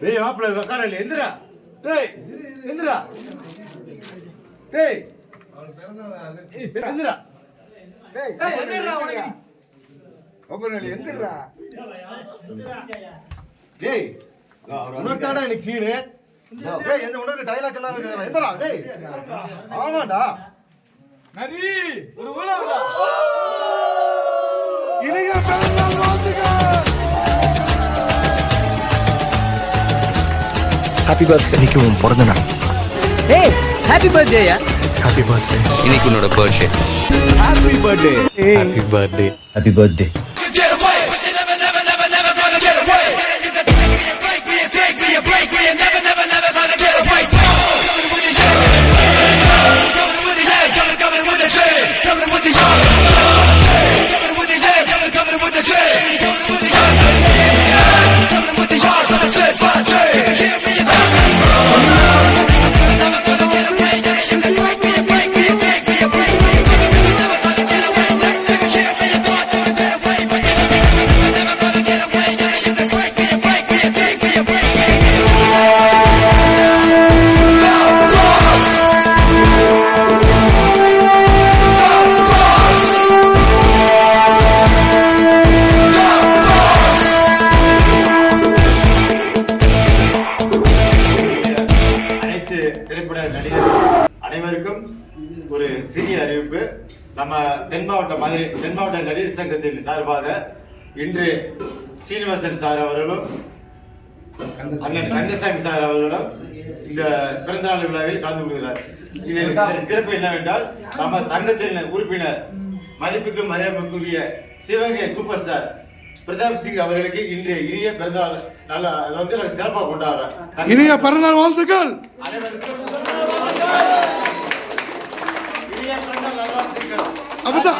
டேய் மாப்பிள்ள உட்காரல எந்திரா. டேய் எந்திரா. டேய் எந்திரா. டேய் ஒப்பனலி எந்திரா. டேய் உனக்காடா எனக்கு சீனு டேய் எந்த உனக்கு டைலாக் எல்லாம் இருக்குடா எந்திரா டேய். ஆமாடா இனிய பிறந்தநாள் வாழ்த்துக்கள். ஹாப்பி பர்த்டே இன்னைக்கு உன் பிறந்த நாள். ஏய் ஹாப்பி பர்த்டேயா ஹாப்பி பர்த்டே இன்னைக்கு உன்னோட birthday happy birthday happy birthday happy birthday நடிகர்கள் அனைவருக்கும் ஒரு சிறிய அறிவிப்பு. நம்ம தென் மாவட்ட மதுரை தென் மாவட்ட நடிகர் சங்கத்தின் சார்பாக இன்று சீனிவாசன் சார் அவர்களும் அண்ணன் கந்தசாமி சார் அவர்களும் இந்த பிறந்தநாள் விழாவில் கலந்து கொள்கிறார். இதில் இதன் சிறப்பு என்னவென்றால் நம்ம சங்கத்தின் உறுப்பினர் மதிப்புக்கு மரியாதைக்குரிய சிவகங்கை சூப்பர் ஸ்டார் பிரதாப் சிங் அவர்களுக்கு இன்று இனிய பிறந்தநாள் நல்ல அதை வந்து நாங்கள் சிறப்பாக கொண்டாடுறோம் இனிய பிறந்தநாள் வாழ்த்துக்கள்! அனைவருக்கும் అబద్ధం.